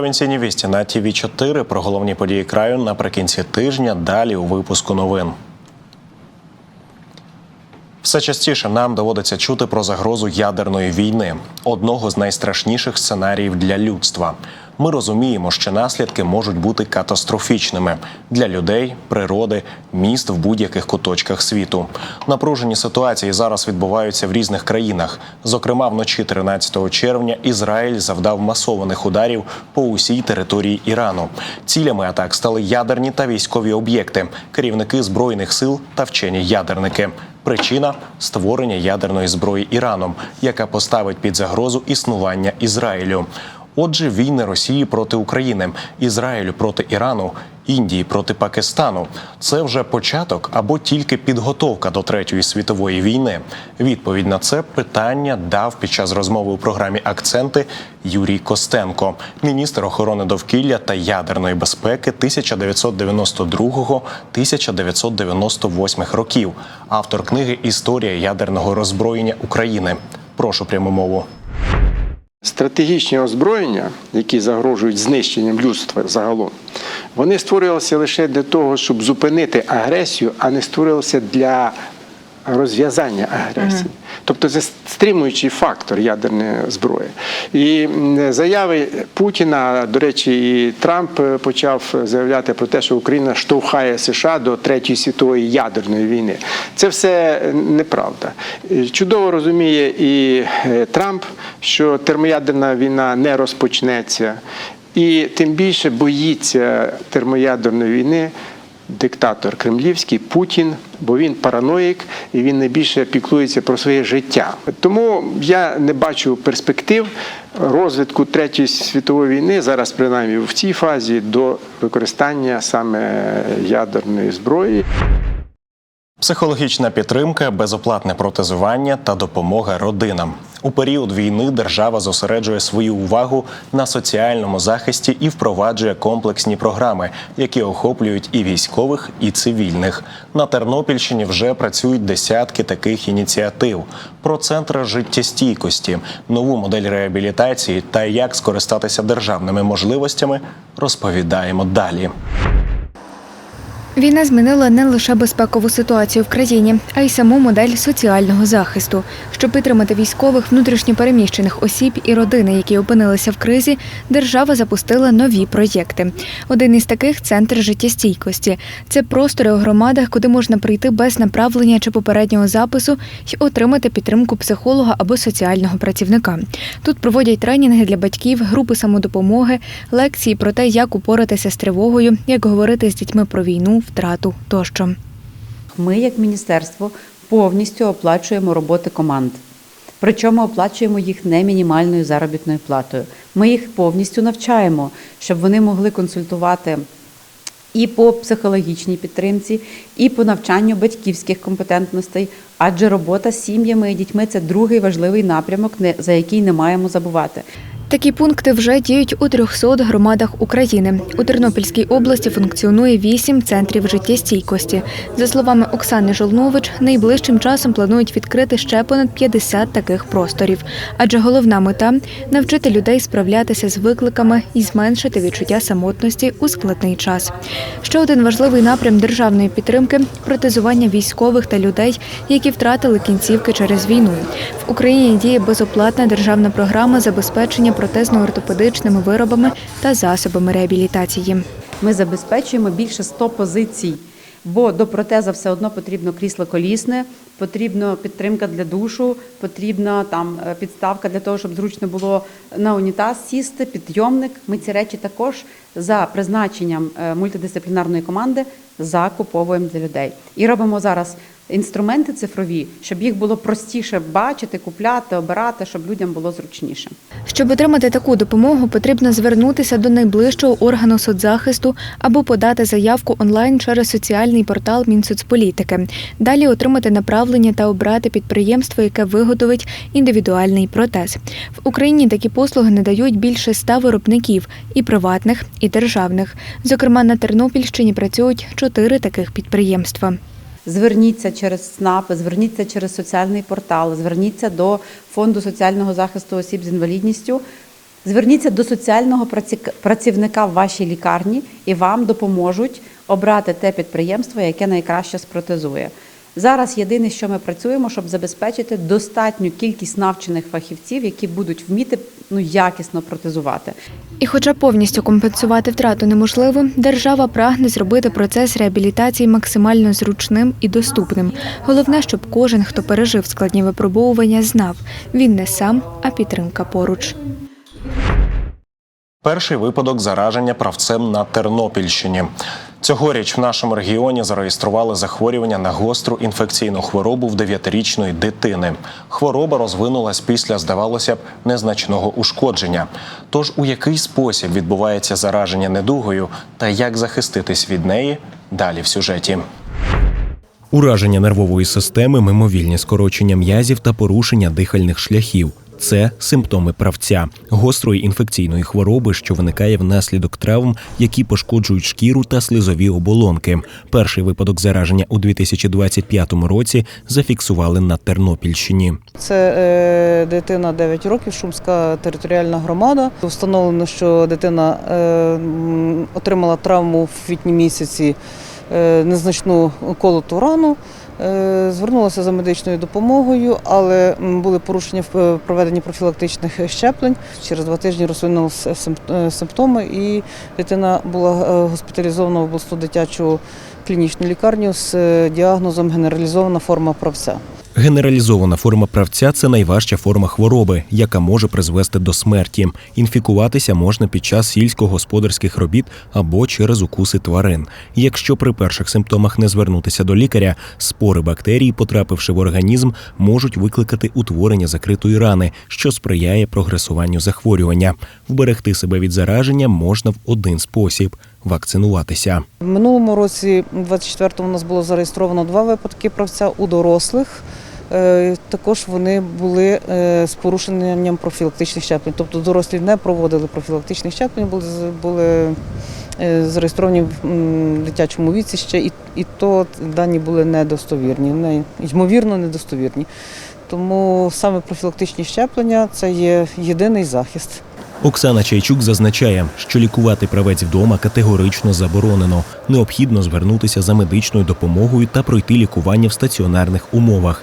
Провінційні вісті на ТВ 4 про головні події краю наприкінці тижня. Далі у випуску новин. Все частіше нам доводиться чути про загрозу ядерної війни, одного з найстрашніших сценаріїв для людства. Ми розуміємо, що наслідки можуть бути катастрофічними для людей, природи, міст в будь-яких куточках світу. Напружені ситуації зараз відбуваються в різних країнах. Зокрема, вночі 13 червня Ізраїль завдав масованих ударів по усій території Ірану. Цілями атак стали ядерні та військові об'єкти, керівники збройних сил та вчені ядерники. Причина створення ядерної зброї Іраном, яка поставить під загрозу існування Ізраїлю. Отже, війни Росії проти України, Ізраїлю проти Ірану, Індії проти Пакистану це вже початок або тільки підготовка до третьої світової війни. Відповідь на це питання дав під час розмови у програмі Акценти Юрій Костенко, міністр охорони довкілля та ядерної безпеки 1992-1998 років, автор книги Історія ядерного роззброєння України. Прошу пряму мову. Стратегічні озброєння, які загрожують знищенням людства загалом, вони створювалися лише для того, щоб зупинити агресію, а не створювалися для розв'язання агресії. Тобто це стримуючий фактор ядерної зброї. І заяви Путіна, до речі, і Трамп е, почав заявляти про те, що Україна штовхає США до третьої світової ядерної війни. Це все неправда. Чудово розуміє і е, Трамп, що термоядерна війна не розпочнеться, і тим більше боїться термоядерної війни диктатор кремлівський Путін, бо він параноїк і він найбільше піклується про своє життя. Тому я не бачу перспектив розвитку третьої світової війни зараз, принаймні в цій фазі, до використання саме ядерної зброї. Психологічна підтримка, безоплатне протезування та допомога родинам. У період війни держава зосереджує свою увагу на соціальному захисті і впроваджує комплексні програми, які охоплюють і військових, і цивільних. На Тернопільщині вже працюють десятки таких ініціатив. Про центр життєстійкості, нову модель реабілітації та як скористатися державними можливостями розповідаємо далі. Війна змінила не лише безпекову ситуацію в країні, а й саму модель соціального захисту. Щоб підтримати військових, внутрішньопереміщених осіб і родини, які опинилися в кризі, держава запустила нові проєкти. Один із таких центр життєстійкості. Це простори у громадах, куди можна прийти без направлення чи попереднього запису і отримати підтримку психолога або соціального працівника. Тут проводять тренінги для батьків, групи самодопомоги, лекції про те, як упоратися з тривогою, як говорити з дітьми про війну, втрату тощо. Ми, як міністерство, повністю оплачуємо роботи команд. Причому оплачуємо їх не мінімальною заробітною платою. Ми їх повністю навчаємо, щоб вони могли консультувати і по психологічній підтримці, і по навчанню батьківських компетентностей. Адже робота з сім'ями і дітьми це другий важливий напрямок, за який не маємо забувати. Такі пункти вже діють у 300 громадах України. У Тернопільській області функціонує 8 центрів життєстійкості. За словами Оксани Жолнович, найближчим часом планують відкрити ще понад 50 таких просторів. Адже головна мета навчити людей справлятися з викликами і зменшити відчуття самотності у складний час. Ще один важливий напрям державної підтримки протезування військових та людей, які втратили кінцівки через війну. В Україні діє безоплатна державна програма забезпечення протезно-ортопедичними виробами та засобами реабілітації. Ми забезпечуємо більше 100 позицій, бо до протеза все одно потрібно крісло колісне, потрібна підтримка для душу, потрібна там е, підставка для того, щоб зручно було на унітаз сісти, підйомник. Ми ці речі також за призначенням е, мультидисциплінарної команди закуповуємо для людей і робимо зараз. Інструменти цифрові, щоб їх було простіше бачити, купляти, обирати, щоб людям було зручніше. Щоб отримати таку допомогу, потрібно звернутися до найближчого органу соцзахисту або подати заявку онлайн через соціальний портал Мінсоцполітики. Далі отримати направлення та обрати підприємство, яке виготовить індивідуальний протез. В Україні такі послуги надають більше ста виробників і приватних, і державних. Зокрема, на Тернопільщині працюють чотири таких підприємства. Зверніться через СНАП, зверніться через соціальний портал, зверніться до фонду соціального захисту осіб з інвалідністю. Зверніться до соціального праці- працівника в вашій лікарні і вам допоможуть обрати те підприємство, яке найкраще спротезує. Зараз єдине, що ми працюємо, щоб забезпечити достатню кількість навчених фахівців, які будуть вміти ну якісно протезувати. І хоча повністю компенсувати втрату неможливо, держава прагне зробити процес реабілітації максимально зручним і доступним. Головне, щоб кожен, хто пережив складні випробовування, знав він не сам, а підтримка поруч. Перший випадок зараження правцем на Тернопільщині. Цьогоріч в нашому регіоні зареєстрували захворювання на гостру інфекційну хворобу в 9-річної дитини. Хвороба розвинулась після, здавалося б, незначного ушкодження. Тож у який спосіб відбувається зараження недугою та як захиститись від неї? Далі в сюжеті. Ураження нервової системи, мимовільні скорочення м'язів та порушення дихальних шляхів. Це симптоми правця гострої інфекційної хвороби, що виникає внаслідок травм, які пошкоджують шкіру та слизові оболонки. Перший випадок зараження у 2025 році зафіксували на Тернопільщині. Це е, дитина 9 років, Шумська територіальна громада. Встановлено, що дитина е, отримала травму в квітні місяці, е, незначну колоту рану. Е, Звернулася за медичною допомогою, але були порушення в е, проведенні профілактичних щеплень. Через два тижні розвинулися е, симптоми, і дитина була госпіталізована в обласну дитячу клінічну лікарню з діагнозом генералізована форма правця. Генералізована форма правця це найважча форма хвороби, яка може призвести до смерті. Інфікуватися можна під час сільськогосподарських робіт або через укуси тварин. Якщо при перших симптомах не звернутися до лікаря, спори бактерій, потрапивши в організм, можуть викликати утворення закритої рани, що сприяє прогресуванню захворювання. Вберегти себе від зараження можна в один спосіб вакцинуватися. Минулому році, 24-му, у нас було зареєстровано два випадки правця у дорослих. Е, Також вони були е, з порушенням профілактичних щеплень. Тобто дорослі не проводили профілактичних щеплень, були, були е, зареєстровані в дитячому віці ще, і, і то дані були недостовірні, не, ймовірно, недостовірні. Тому саме профілактичні щеплення це є єдиний захист. Оксана Чайчук зазначає, що лікувати правець вдома категорично заборонено. Необхідно звернутися за медичною допомогою та пройти лікування в стаціонарних умовах.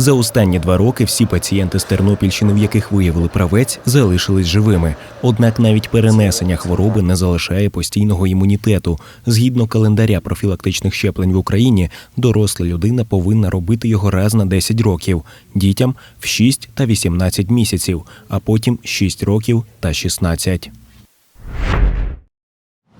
За останні два роки всі пацієнти з Тернопільщини, в яких виявили правець, залишились живими. Однак навіть перенесення хвороби не залишає постійного імунітету. Згідно календаря профілактичних щеплень в Україні, доросла людина повинна робити його раз на 10 років, дітям в 6 та 18 місяців, а потім 6 років та 16.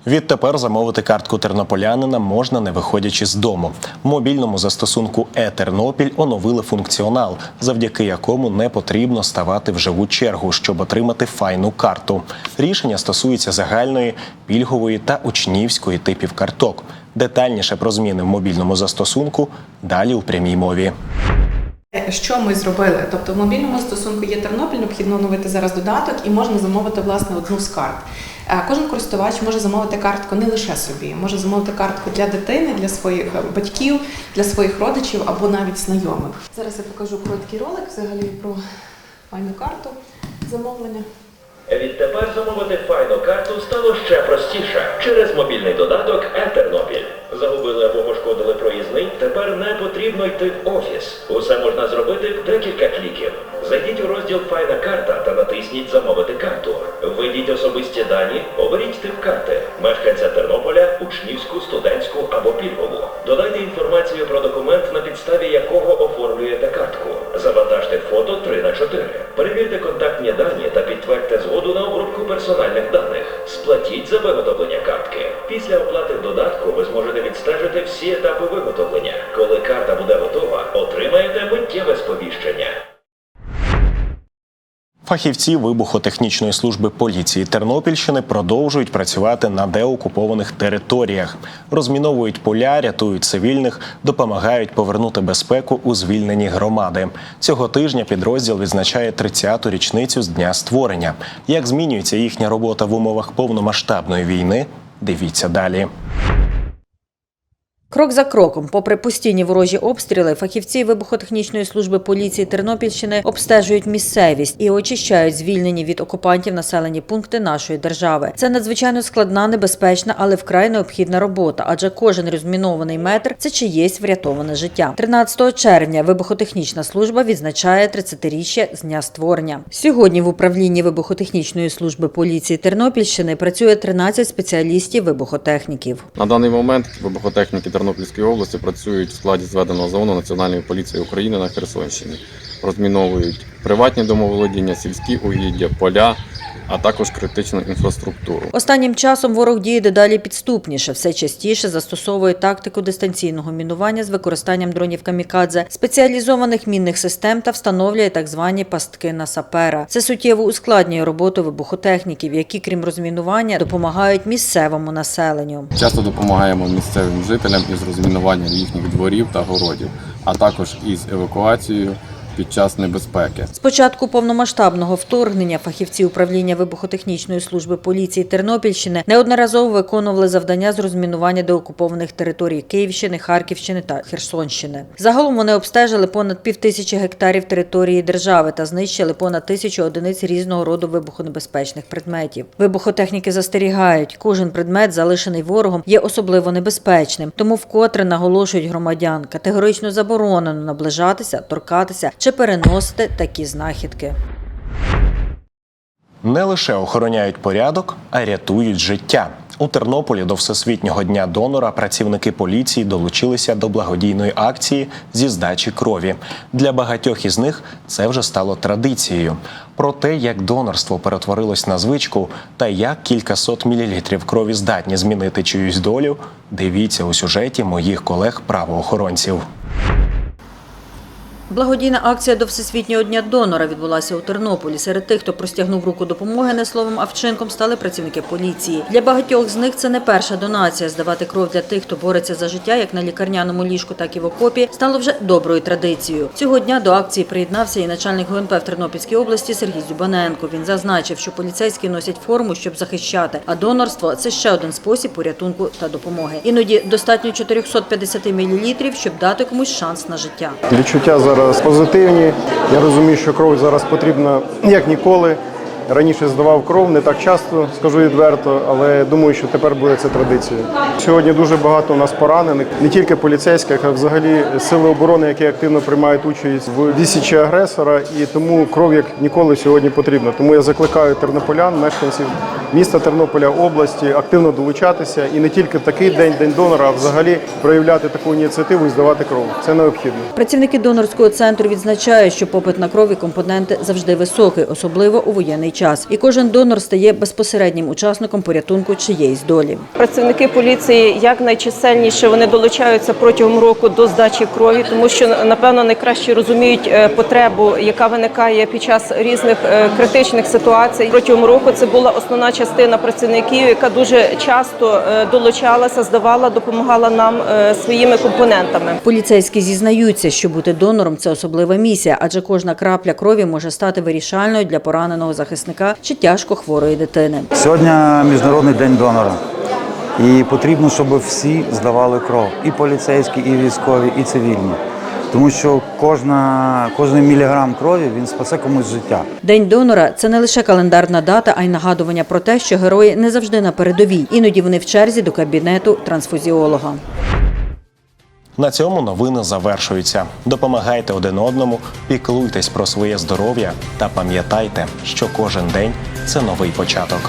Відтепер замовити картку тернополянина можна не виходячи з дому. Мобільному застосунку «Е-Тернопіль» оновили функціонал, завдяки якому не потрібно ставати в живу чергу, щоб отримати файну карту. Рішення стосується загальної, пільгової та учнівської типів карток. Детальніше про зміни в мобільному застосунку далі у прямій мові. Що ми зробили? Тобто в мобільному застосунку є Тернопіль, необхідно оновити зараз додаток і можна замовити власне одну з карт. Е, Кожен користувач може замовити картку не лише собі, може замовити картку для дитини, для своїх е, батьків, для своїх родичів або навіть знайомих. Зараз я покажу короткий ролик взагалі про файну карту замовлення. Відтепер замовити файну карту стало ще простіше через мобільний додаток «Е-Тернопіль». Пошкодили проїзний, тепер не потрібно йти в офіс. Усе можна зробити в декілька кліків. Зайдіть у розділ Файна карта та натисніть Замовити карту. Введіть особисті дані, оберіть тип карти, мешканця Тернополя, учнівську, студентську або пільгову. Додайте інформацію про документ, на підставі якого оформлюєте картку. Завантажте фото 3 на 4 Перевірте контактні дані та підтвердьте згоду на обробку персональних даних. Сплатіть за виготовлення всі етапи виготовлення. Коли карта буде готова, отримаєте миттєве сповіщення. Фахівці вибухотехнічної служби поліції Тернопільщини продовжують працювати на деокупованих територіях, розміновують поля, рятують цивільних, допомагають повернути безпеку у звільнені громади. Цього тижня підрозділ відзначає 30-ту річницю з дня створення. Як змінюється їхня робота в умовах повномасштабної війни? Дивіться далі. Крок за кроком, попри постійні ворожі обстріли, фахівці вибухотехнічної служби поліції Тернопільщини обстежують місцевість і очищають звільнені від окупантів населені пункти нашої держави. Це надзвичайно складна, небезпечна, але вкрай необхідна робота, адже кожен розмінований метр це чиєсь врятоване життя. 13 червня вибухотехнічна служба відзначає 30-річчя з дня створення. Сьогодні в управлінні вибухотехнічної служби поліції Тернопільщини працює 13 спеціалістів вибухотехніків. На даний момент вибухотехніки Тернопільської області працюють в складі зведеного зону Національної поліції України на Херсонщині. Розміновують приватні домоволодіння, сільські угіддя, поля, а також критичну інфраструктуру. Останнім часом ворог діє дедалі підступніше, все частіше застосовує тактику дистанційного мінування з використанням дронів камікадзе, спеціалізованих мінних систем та встановлює так звані пастки на сапера. Це суттєво ускладнює роботу вибухотехніків, які, крім розмінування, допомагають місцевому населенню. Часто допомагаємо місцевим жителям із розмінуванням їхніх дворів та городів, а також із евакуацією під час небезпеки. З початку повномасштабного вторгнення фахівці управління вибухотехнічної служби поліції Тернопільщини неодноразово виконували завдання з розмінування деокупованих територій Київщини, Харківщини та Херсонщини. Загалом вони обстежили понад півтисячі гектарів території держави та знищили понад тисячу одиниць різного роду вибухонебезпечних предметів. Вибухотехніки застерігають, кожен предмет, залишений ворогом, є особливо небезпечним, тому вкотре наголошують громадян категорично заборонено наближатися, торкатися чи переносити такі знахідки. Не лише охороняють порядок, а рятують життя. У Тернополі до Всесвітнього дня донора працівники поліції долучилися до благодійної акції зі здачі крові. Для багатьох із них це вже стало традицією. Про те, як донорство перетворилось на звичку та як кількасот мілілітрів крові здатні змінити чиюсь долю, дивіться у сюжеті моїх колег-правоохоронців. Благодійна акція до Всесвітнього дня донора відбулася у Тернополі. Серед тих, хто простягнув руку допомоги, не словом, а вчинком стали працівники поліції. Для багатьох з них це не перша донація. Здавати кров для тих, хто бореться за життя, як на лікарняному ліжку, так і в окопі, стало вже доброю традицією. Цього дня до акції приєднався і начальник ГУНП в Тернопільській області Сергій Зюбаненко. Він зазначив, що поліцейські носять форму, щоб захищати, а донорство це ще один спосіб порятунку та допомоги. Іноді достатньо 450 мл, щоб дати комусь шанс на життя. Відчуття зараз позитивні. Я розумію, що кров зараз потрібна як ніколи. Раніше здавав кров не так часто, скажу відверто, але думаю, що тепер буде це традицією. Сьогодні дуже багато у нас поранених, не тільки поліцейських, а взагалі сили оборони, які активно приймають участь в відсічі агресора, і тому кров як ніколи сьогодні потрібна. Тому я закликаю тернополян, мешканців міста Тернополя, області активно долучатися і не тільки в такий день, день донора, а взагалі проявляти таку ініціативу і здавати кров. Це необхідно. Працівники донорського центру відзначають, що попит на кров і компоненти завжди високий, особливо у воєнний. І кожен донор стає безпосереднім учасником порятунку чиєїсь долі. Працівники поліції як найчисельніше вони долучаються протягом року до здачі крові, тому що напевно найкраще розуміють е, потребу, яка виникає під час різних е, критичних ситуацій. Протягом року це була основна частина працівників, яка дуже часто е, долучалася, здавала, допомагала нам своїми компонентами. Поліцейські зізнаються, що бути донором це особлива місія, адже кожна крапля крові може стати вирішальною для пораненого захисника чи тяжко хворої дитини. Сьогодні міжнародний день донора. І потрібно, щоб всі здавали кров, і поліцейські, і військові, і цивільні. Тому що кожна, кожен міліграм крові він спасе комусь життя. День донора це не лише календарна дата, а й нагадування про те, що герої не завжди на передовій. Іноді вони в черзі до кабінету трансфузіолога. На цьому новини завершуються. Допомагайте один одному, піклуйтесь про своє здоров'я та пам'ятайте, що кожен день це новий початок.